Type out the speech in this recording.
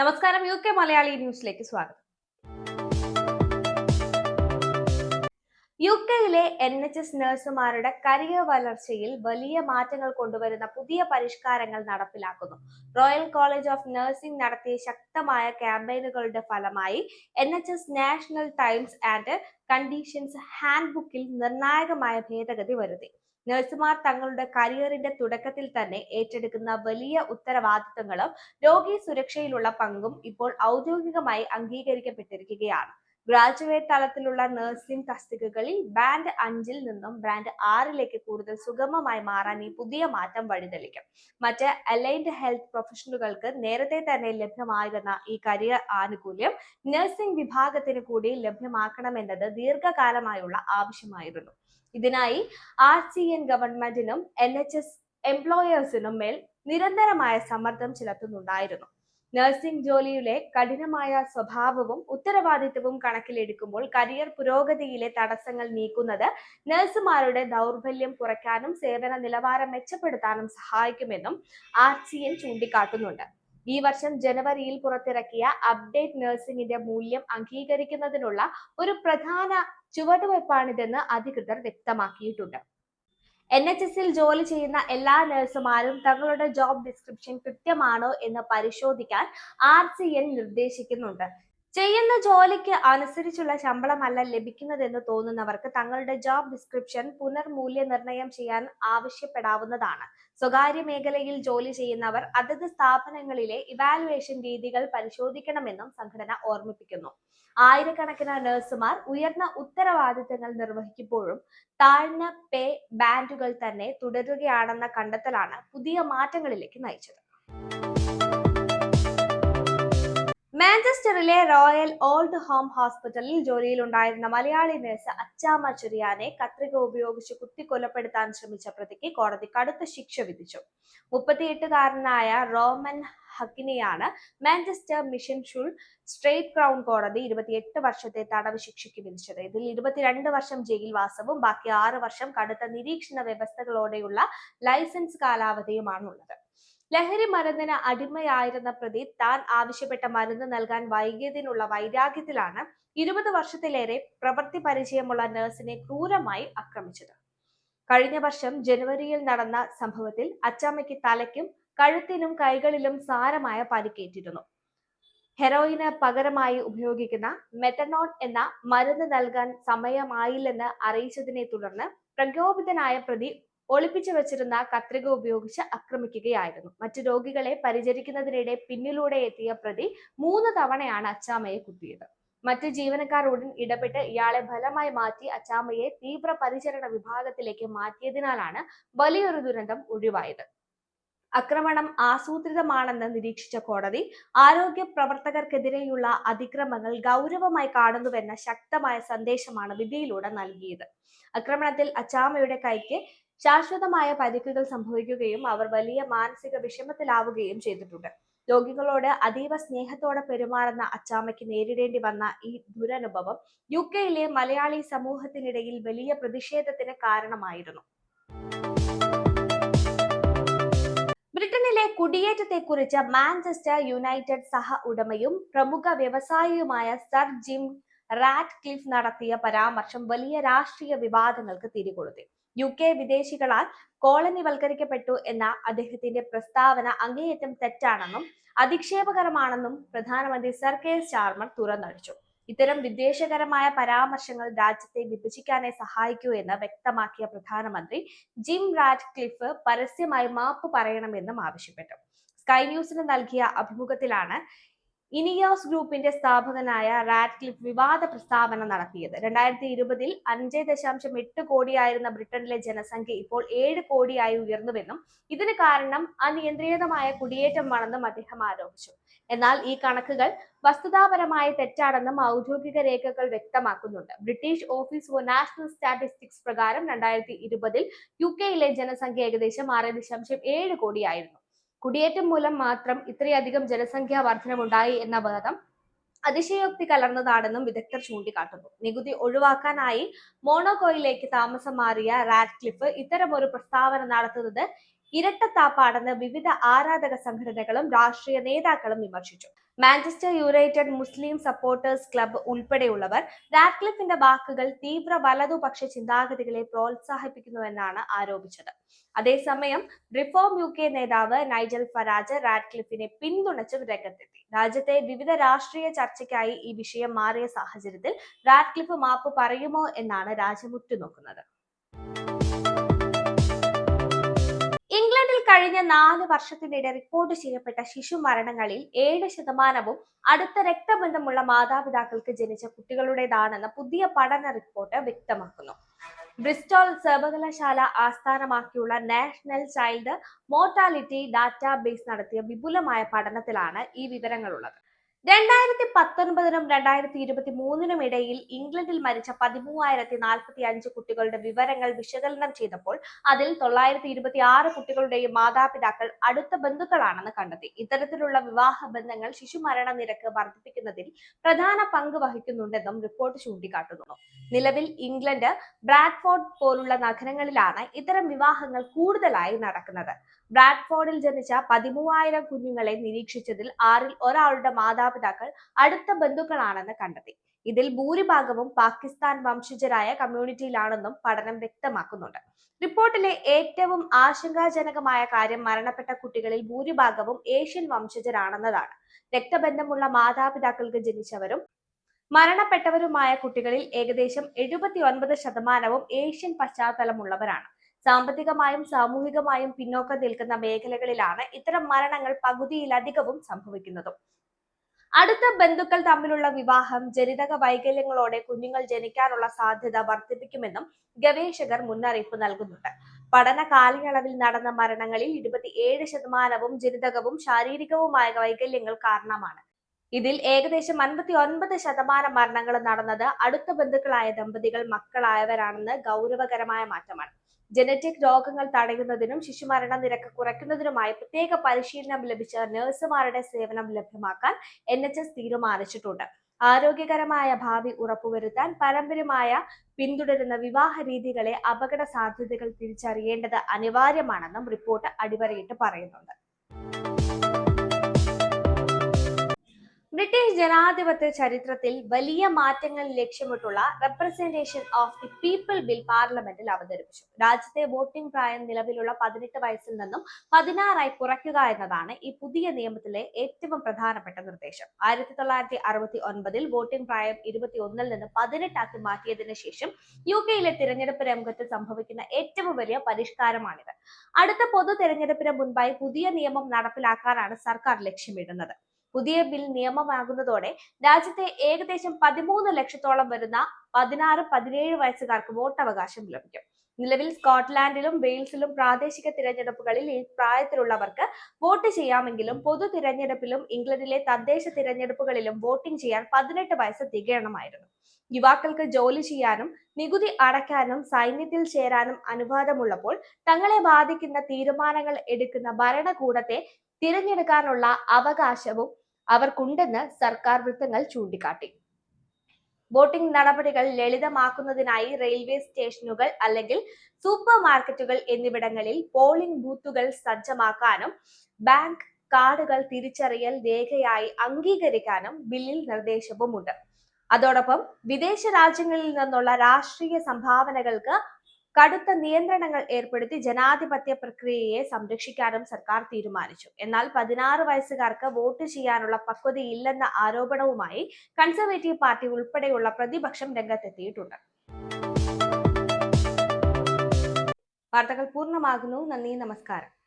നമസ്കാരം U K Malayali ന്യൂസിലേക്ക് സ്വാഗതം. യു കെയിലെ എൻ എച്ച് എസ് നഴ്സുമാരുടെ കരിയർ വളർച്ചയിൽ വലിയ മാറ്റങ്ങൾ കൊണ്ടുവരുന്ന പുതിയ പരിഷ്കാരങ്ങൾ നടപ്പിലാക്കുന്നു. റോയൽ കോളേജ് ഓഫ് നഴ്സിംഗ് നടത്തിയ ശക്തമായ ക്യാമ്പയിനുകളുടെ ഫലമായി N H S national terms and conditions hand ബുക്കിൽ നിർണായകമായ ഭേദഗതി വരുത്തി. നഴ്സുമാർ തങ്ങളുടെ കരിയറിന്റെ തുടക്കത്തിൽ തന്നെ ഏറ്റെടുക്കുന്ന വലിയ ഉത്തരവാദിത്തങ്ങളും രോഗി സുരക്ഷയിലുള്ള പങ്കും ഇപ്പോൾ ഔദ്യോഗികമായി അംഗീകരിക്കപ്പെട്ടിരിക്കുകയാണ്. ഗ്രാജുവേറ്റ് തലത്തിലുള്ള നഴ്സിംഗ് തസ്തികകളിൽ ബാൻഡ് അഞ്ചിൽ നിന്നും ബ്രാൻഡ് ആറിലേക്ക് കൂടുതൽ സുഗമമായി മാറാൻ ഈ പുതിയ മാറ്റം വഴിതെളിക്കും. മറ്റ് അലൈൻഡ് ഹെൽത്ത് പ്രൊഫഷണലുകൾക്ക് നേരത്തെ തന്നെ ലഭ്യമായിരുന്ന ഈ കരിയർ ആനുകൂല്യം നഴ്സിംഗ് വിഭാഗത്തിന് കൂടി ലഭ്യമാക്കണമെന്നത് ദീർഘകാലമായുള്ള ആവശ്യമായിരുന്നു. ഇതിനായി ആർ സി എൻ ഗവൺമെന്റിനും എൻ എച്ച് എസ് എംപ്ലോയേഴ്സിനും മേൽ നിരന്തരമായ സമ്മർദ്ദം ചെലുത്തുന്നുണ്ടായിരുന്നു. നഴ്സിംഗ് ജോലിയിലെ കഠിനമായ സ്വഭാവവും ഉത്തരവാദിത്വവും കണക്കിലെടുക്കുമ്പോൾ കരിയർ പുരോഗതിയിലെ തടസ്സങ്ങൾ നീക്കുന്നത് നഴ്സുമാരുടെ ദൗർബല്യം കുറയ്ക്കാനും സേവന നിലവാരം മെച്ചപ്പെടുത്താനും സഹായിക്കുമെന്നും ആർ സി എൻ ചൂണ്ടിക്കാട്ടുന്നുണ്ട്. ഈ വർഷം ജനുവരിയിൽ പുറത്തിറക്കിയ അപ്ഡേറ്റ് നഴ്സിംഗിന്റെ മൂല്യം അംഗീകരിക്കുന്നതിനുള്ള ഒരു പ്രധാന ചുവടുവയ്പ്പാണിതെന്ന് അധികൃതർ വ്യക്തമാക്കിയിട്ടുണ്ട്. എൻ എച്ച് എസിൽ ജോലി ചെയ്യുന്ന എല്ലാ നഴ്സുമാരും തങ്ങളുടെ ജോബ് ഡിസ്ക്രിപ്ഷൻ കൃത്യമാണോ എന്ന് പരിശോധിക്കാൻ ആർ സി എൻ നിർദ്ദേശിക്കുന്നുണ്ട്. ചെയ്യുന്ന ജോലിക്ക് അനുസരിച്ചുള്ള ശമ്പളമല്ല ലഭിക്കുന്നതെന്ന് തോന്നുന്നവർക്ക് തങ്ങളുടെ ജോബ് ഡിസ്ക്രിപ്ഷൻ പുനർമൂല്യനിർണയം ചെയ്യാൻ ആവശ്യപ്പെടാവുന്നതാണ്. സ്വകാര്യ മേഖലയിൽ ജോലി ചെയ്യുന്നവർ അതത് സ്ഥാപനങ്ങളിലെ ഇവാലുവേഷൻ രീതികൾ പരിശോധിക്കണമെന്നും സംഘടന ഓർമ്മിപ്പിക്കുന്നു. ആയിരക്കണക്കിന് നഴ്സുമാർ ഉയർന്ന ഉത്തരവാദിത്തങ്ങൾ നിർവഹിക്കുമ്പോഴും താഴ്ന്ന പേ ബാൻഡുകൾ തന്നെ തുടരുകയാണെന്ന കണ്ടെത്തലാണ് പുതിയ മാറ്റങ്ങളിലേക്ക് നയിച്ചത്. മാഞ്ചസ്റ്ററിലെ റോയൽ ഓൾഡ് ഹോം ഹോസ്പിറ്റലിൽ ജോലിയിൽ ഉണ്ടായിരുന്ന മലയാളി നഴ്സ് അച്ചാമ ചെറിയാനെ കത്രിക ഉപയോഗിച്ച് കുത്തിക്കൊലപ്പെടുത്താൻ ശ്രമിച്ച പ്രതിക്ക് കോടതി കടുത്ത ശിക്ഷ വിധിച്ചു. മുപ്പത്തിയെട്ടുകാരനായ റോമൻ ഹക്കിനെയാണ് Manchester Minshull straight crown കോടതി ഇരുപത്തിയെട്ട് വർഷത്തെ തടവ് ശിക്ഷയ്ക്ക് വിധിച്ചത്. ഇതിൽ ഇരുപത്തിരണ്ട് വർഷം ജയിൽവാസവും ബാക്കി ആറ് വർഷം കടുത്ത നിരീക്ഷണ വ്യവസ്ഥകളോടെയുള്ള ലൈസൻസ് കാലാവധിയുമാണുള്ളത്. ലഹരി മരുന്നിന് അടിമയായിരുന്ന പ്രതി താൻ ആവശ്യപ്പെട്ട മരുന്ന് നൽകാൻ വൈകിയതിനുള്ള വൈരാഗ്യത്തിലാണ് ഇരുപത് വർഷത്തിലേറെ പ്രവൃത്തി പരിചയമുള്ള നഴ്സിനെ ക്രൂരമായി ആക്രമിച്ചത്. കഴിഞ്ഞ വർഷം ജനുവരിയിൽ നടന്ന സംഭവത്തിൽ അച്ചാമ്മയ്ക്ക് തലയ്ക്കും കഴുത്തിനും കൈകളിലും സാരമായ പരിക്കേറ്റിരുന്നു. ഹെറോയിന് പകരമായി ഉപയോഗിക്കുന്ന മെത്തനോൺ എന്ന മരുന്ന് നൽകാൻ സമയമായില്ലെന്ന് അറിയിച്ചതിനെ തുടർന്ന് പ്രകോപിതനായ പ്രതി ഒളിപ്പിച്ചു വെച്ചിരുന്ന കത്രിക ഉപയോഗിച്ച് ആക്രമിക്കുകയായിരുന്നു. മറ്റു രോഗികളെ പരിചരിക്കുന്നതിനിടെ പിന്നിലൂടെ എത്തിയ പ്രതി മൂന്ന് തവണയാണ് അച്ചാമ്മയെ കുത്തിയത്. മറ്റ് ജീവനക്കാർ ഉടൻ ഇടപെട്ട് ഇയാളെ ഫലമായി മാറ്റി അച്ചാമ്മയെ തീവ്ര പരിചരണ വിഭാഗത്തിലേക്ക് മാറ്റിയതിനാലാണ് വലിയൊരു ദുരന്തം ഒഴിവായത്. ആക്രമണം ആസൂത്രിതമാണെന്ന് നിരീക്ഷിച്ച കോടതി ആരോഗ്യ പ്രവർത്തകർക്കെതിരെയുള്ള അതിക്രമങ്ങൾ ഗൗരവമായി കാണുന്നുവെന്ന ശക്തമായ സന്ദേശമാണ് വിധിയിലൂടെ നൽകിയത്. ആക്രമണത്തിൽ അച്ചാമയുടെ കൈക്ക് ശാശ്വതമായ പരിക്കുകൾ സംഭവിക്കുകയും അവർ വലിയ മാനസിക വിഷമത്തിലാവുകയും ചെയ്തിട്ടുണ്ട്. രോഗികളോട് അതീവ സ്നേഹത്തോടെ പെരുമാറുന്ന അച്ചാമ്മയ്ക്ക് നേരിടേണ്ടി വന്ന ഈ ദുരനുഭവം യു കെയിലെ മലയാളി സമൂഹത്തിനിടയിൽ വലിയ പ്രതിഷേധത്തിന് കാരണമായിരുന്നു. ബ്രിട്ടനിലെ കുടിയേറ്റത്തെക്കുറിച്ച് മാഞ്ചസ്റ്റർ യുണൈറ്റഡ് സഹ ഉടമയും പ്രമുഖ വ്യവസായിയുമായ സർ ജിം റാറ്റ് ക്ലിഫ് നടത്തിയ പരാമർശം വലിയ രാഷ്ട്രീയ വിവാദങ്ങൾക്ക് തിരികൊളുത്തി. യു കെ വിദേശികളാൽ കോളനിവൽക്കരിക്കപ്പെട്ടു എന്ന അദ്ദേഹത്തിന്റെ പ്രസ്താവന അങ്ങേയറ്റം തെറ്റാണെന്നും അധിക്ഷേപകരമാണെന്നും പ്രധാനമന്ത്രി സർ കെ ചാർമർ തുറന്നടിച്ചു. ഇത്തരം വിദ്വേഷകരമായ പരാമർശങ്ങൾ രാജ്യത്തെ വിഭജിക്കാനേ സഹായിക്കൂ എന്ന് വ്യക്തമാക്കിയ പ്രധാനമന്ത്രി ജിം റാറ്റ് ക്ലിഫ് പരസ്യമായി മാപ്പ് പറയണമെന്നും ആവശ്യപ്പെട്ടു. സ്കൈ ന്യൂസിന് നൽകിയ അഭിമുഖത്തിലാണ് ഇനിയോസ് ഗ്രൂപ്പിന്റെ സ്ഥാപകനായ റാറ്റ്ക്ലിഫ് വിവാദ പ്രസ്താവന നടത്തിയത്. രണ്ടായിരത്തി ഇരുപതിൽ അഞ്ച് ദശാംശം എട്ട് കോടിയായിരുന്ന ബ്രിട്ടനിലെ ജനസംഖ്യ ഇപ്പോൾ ഏഴ് കോടിയായി ഉയർന്നുവെന്നും ഇതിന് കാരണം അനിയന്ത്രിതമായ കുടിയേറ്റമാണെന്നും അദ്ദേഹം ആരോപിച്ചു. എന്നാൽ ഈ കണക്കുകൾ വസ്തുതാപരമായി തെറ്റാണെന്നും ഔദ്യോഗിക രേഖകൾ വ്യക്തമാക്കുന്നുണ്ട്. British Office for National Statistics പ്രകാരം രണ്ടായിരത്തി ഇരുപതിൽ യു കെയിലെ ജനസംഖ്യ ഏകദേശം ആറ് ദശാംശം ഏഴ് കോടിയായിരുന്നു. കുടിയേറ്റം മൂലം മാത്രം ഇത്രയധികം ജനസംഖ്യാ വർധനമുണ്ടായി എന്ന വാദം അതിശയോക്തി കലർന്നതാണെന്നും വിദഗ്ധർ ചൂണ്ടിക്കാട്ടുന്നു. നികുതി ഒഴിവാക്കാനായി മോണോകോയിലേക്ക് താമസം മാറിയ റാഡ്ക്ലിഫ് ഇത്തരമൊരു പ്രസ്താവന നടത്തുന്നത് ഇരട്ടത്താപ്പാണെന്ന് വിവിധ ആരാധക സംഘടനകളും രാഷ്ട്രീയ നേതാക്കളും വിമർശിച്ചു. Manchester United Muslim supporters club ഉൾപ്പെടെയുള്ളവർ റാഡ്ക്ലിഫിന്റെ വാക്കുകൾ തീവ്ര വലതുപക്ഷ ചിന്താഗതികളെ പ്രോത്സാഹിപ്പിക്കുന്നുവെന്നാണ് ആരോപിച്ചത്. അതേസമയം റിഫോം യു കെ നേതാവ് നൈജൽ ഫരാജ് റാഡ്ക്ലിഫിനെ പിന്തുണച്ചും രംഗത്തെത്തി. രാജ്യത്തെ വിവിധ രാഷ്ട്രീയ ചർച്ചയ്ക്കായി ഈ വിഷയം മാറിയ സാഹചര്യത്തിൽ റാഡ്ക്ലിഫ് മാപ്പ് പറയുമോ എന്നാണ് രാജ്യം ഉറ്റുനോക്കുന്നത്. ഇംഗ്ലണ്ടിൽ കഴിഞ്ഞ നാല് വർഷത്തിനിടെ റിപ്പോർട്ട് ചെയ്യപ്പെട്ട ശിശു മരണങ്ങളിൽ ഏഴ് ശതമാനവും അടുത്ത രക്തബന്ധമുള്ള മാതാപിതാക്കൾക്ക് ജനിച്ച കുട്ടികളുടേതാണെന്ന് പുതിയ പഠന റിപ്പോർട്ട് വ്യക്തമാക്കുന്നു. ബ്രിസ്റ്റോൾ സർവകലാശാല ആസ്ഥാനമാക്കിയുള്ള നാഷണൽ ചൈൽഡ് മോർട്ടാലിറ്റി ഡാറ്റാബേസ് നടത്തിയ വിപുലമായ പഠനത്തിലാണ് ഈ വിവരങ്ങളുള്ളത്. രണ്ടായിരത്തി പത്തൊൻപതിനും രണ്ടായിരത്തി ഇരുപത്തി മൂന്നിനും ഇടയിൽ ഇംഗ്ലണ്ടിൽ മരിച്ച പതിമൂവായിരത്തി നാൽപ്പത്തി അഞ്ച് കുട്ടികളുടെ വിവരങ്ങൾ വിശകലനം ചെയ്തപ്പോൾ അതിൽ തൊള്ളായിരത്തി ഇരുപത്തി ആറ് കുട്ടികളുടെയും മാതാപിതാക്കൾ അടുത്ത ബന്ധുക്കളാണെന്ന് കണ്ടെത്തി. ഇത്തരത്തിലുള്ള വിവാഹ ബന്ധങ്ങൾ ശിശുമരണ നിരക്ക് വർദ്ധിപ്പിക്കുന്നതിൽ പ്രധാന പങ്ക് വഹിക്കുന്നുണ്ടെന്നും റിപ്പോർട്ട് ചൂണ്ടിക്കാട്ടുന്നു. നിലവിൽ ഇംഗ്ലണ്ട് ബ്രാഡ്ഫോർഡ് പോലുള്ള നഗരങ്ങളിലാണ് ഇത്തരം വിവാഹങ്ങൾ കൂടുതലായി നടക്കുന്നത്. ബ്രാഡ്ഫോർഡിൽ ജനിച്ച പതിമൂവായിരം കുഞ്ഞുങ്ങളെ നിരീക്ഷിച്ചതിൽ ആറിൽ ഒരാളുടെ മാതാപിതാക്കൾ അടുത്ത ബന്ധുക്കളാണെന്ന് കണ്ടെത്തി. ഇതിൽ ഭൂരിഭാഗവും പാകിസ്ഥാൻ വംശജരായ കമ്മ്യൂണിറ്റിയിലാണെന്നും പഠനം വ്യക്തമാക്കുന്നുണ്ട്. റിപ്പോർട്ടിലെ ഏറ്റവും ആശങ്കാജനകമായ കാര്യം മരണപ്പെട്ട കുട്ടികളിൽ ഭൂരിഭാഗവും ഏഷ്യൻ വംശജരാണെന്നതാണ്. രക്തബന്ധമുള്ള മാതാപിതാക്കൾക്ക് ജനിച്ചവരും മരണപ്പെട്ടവരുമായ കുട്ടികളിൽ ഏകദേശം എഴുപത്തി ഒൻപത് ശതമാനവും ഏഷ്യൻ പശ്ചാത്തലമുള്ളവരാണ്. സാമ്പത്തികമായും സാമൂഹികമായും പിന്നോക്കം നിൽക്കുന്ന മേഖലകളിലാണ് ഇത്തരം മരണങ്ങൾ പകുതിയിലധികവും സംഭവിക്കുന്നതും. അടുത്ത ബന്ധുക്കൾ തമ്മിലുള്ള വിവാഹം ജനിതക വൈകല്യങ്ങളോടെ കുഞ്ഞുങ്ങൾ ജനിക്കാനുള്ള സാധ്യത വർദ്ധിപ്പിക്കുമെന്നും ഗവേഷകർ മുന്നറിയിപ്പ് നൽകുന്നുണ്ട്. പഠന കാലയളവിൽ നടന്ന മരണങ്ങളിൽ ഇരുപത്തിയേഴ് ശതമാനവും ജനിതകവും ശാരീരികവുമായ വൈകല്യങ്ങൾ കാരണമാണ്. ഇതിൽ ഏകദേശം അൻപത്തി ഒൻപത് ശതമാനം മരണങ്ങൾ നടന്നത് അടുത്ത ബന്ധുക്കളായ ദമ്പതികൾ മക്കളായവരാണെന്ന് ഗൗരവകരമായ മാറ്റമാണ്. ജനറ്റിക് രോഗങ്ങൾ തടയുന്നതിനും ശിശുമരണ നിരക്ക് കുറയ്ക്കുന്നതിനുമായി പ്രത്യേക പരിശീലനം ലഭിച്ച നഴ്സുമാരുടെ സേവനം ലഭ്യമാക്കാൻ എൻ എച്ച് എസ് തീരുമാനിച്ചിട്ടുണ്ട്. ആരോഗ്യകരമായ ഭാവി ഉറപ്പുവരുത്താൻ പാരമ്പര്യമായ പിന്തുടരുന്ന വിവാഹ രീതികളെ അപകട സാധ്യതകൾ തിരിച്ചറിയേണ്ടത് അനിവാര്യമാണെന്നും റിപ്പോർട്ട് അടിവരയിട്ട് പറയുന്നുണ്ട്. ജനാധിപത്യ ചരിത്രത്തിൽ വലിയ മാറ്റങ്ങൾ ലക്ഷ്യമിട്ടുള്ള Representation of the People Bill പാർലമെന്റിൽ അവതരിപ്പിച്ചു. രാജ്യത്തെ വോട്ടിംഗ് പ്രായം നിലവിലുള്ള പതിനെട്ട് വയസ്സിൽ നിന്നും പതിനാറായി കുറയ്ക്കുക എന്നതാണ് ഈ പുതിയ നിയമത്തിലെ ഏറ്റവും പ്രധാനപ്പെട്ട നിർദ്ദേശം. ആയിരത്തി തൊള്ളായിരത്തി അറുപത്തി ഒൻപതിൽ വോട്ടിംഗ് പ്രായം ഇരുപത്തി ഒന്നിൽ നിന്ന് പതിനെട്ടാക്കി മാറ്റിയതിനു ശേഷം യു കെയിലെ തിരഞ്ഞെടുപ്പ് രംഗത്ത് സംഭവിക്കുന്ന ഏറ്റവും വലിയ പരിഷ്കാരമാണിത്. അടുത്ത പൊതു തിരഞ്ഞെടുപ്പിന് മുൻപായി പുതിയ നിയമം നടപ്പിലാക്കാനാണ് സർക്കാർ ലക്ഷ്യമിടുന്നത്. പുതിയ ബിൽ നിയമമാകുന്നതോടെ രാജ്യത്തെ ഏകദേശം പതിമൂന്ന് ലക്ഷത്തോളം വരുന്ന പതിനാറ് പതിനേഴ് വയസ്സുകാർക്ക് വോട്ടവകാശം ലഭിക്കും. നിലവിൽ സ്കോട്ട്ലാൻഡിലും വെയിൽസിലും പ്രാദേശിക തിരഞ്ഞെടുപ്പുകളിൽ ഈ പ്രായത്തിലുള്ളവർക്ക് വോട്ട് ചെയ്യാമെങ്കിലും പൊതു തിരഞ്ഞെടുപ്പിലും ഇംഗ്ലണ്ടിലെ തദ്ദേശ തിരഞ്ഞെടുപ്പുകളിലും വോട്ടിംഗ് ചെയ്യാൻ പതിനെട്ട് വയസ്സ് തികയണമായിരുന്നു. യുവാക്കൾക്ക് ജോലി ചെയ്യാനും നികുതി അടയ്ക്കാനും സൈന്യത്തിൽ ചേരാനും അനുവാദമുള്ളപ്പോൾ തങ്ങളെ ബാധിക്കുന്ന തീരുമാനങ്ങൾ എടുക്കുന്ന ഭരണകൂടത്തെ തിരഞ്ഞെടുക്കാനുള്ള അവകാശവും അവർക്കുണ്ടെന്ന് സർക്കാർ വൃത്തങ്ങൾ ചൂണ്ടിക്കാട്ടി. വോട്ടിംഗ് നടപടികൾ ലളിതമാക്കുന്നതിനായി റെയിൽവേ സ്റ്റേഷനുകൾ അല്ലെങ്കിൽ സൂപ്പർ മാർക്കറ്റുകൾ എന്നിവിടങ്ങളിൽ പോളിംഗ് ബൂത്തുകൾ സജ്ജമാക്കാനും ബാങ്ക് കാർഡുകൾ തിരിച്ചറിയൽ രേഖയായി അംഗീകരിക്കാനും ബില്ലിൽ നിർദ്ദേശവുമുണ്ട്. അതോടൊപ്പം വിദേശ രാജ്യങ്ങളിൽ നിന്നുള്ള രാഷ്ട്രീയ സംഭാവനകൾക്ക് കടുത്ത നിയന്ത്രണങ്ങൾ ഏർപ്പെടുത്തി ജനാധിപത്യ പ്രക്രിയയെ സംരക്ഷിക്കാനും സർക്കാർ തീരുമാനിച്ചു. എന്നാൽ പതിനാറ് വയസ്സുകാർക്ക് വോട്ട് ചെയ്യാനുള്ള പക്വതയില്ലെന്ന ആരോപണവുമായി കൺസർവേറ്റീവ് പാർട്ടി ഉൾപ്പെടെയുള്ള പ്രതിപക്ഷം രംഗത്തെത്തിയിട്ടുണ്ട്. വാർത്തകൾ പൂർണമാകുന്നു. നന്ദി നമസ്കാരം.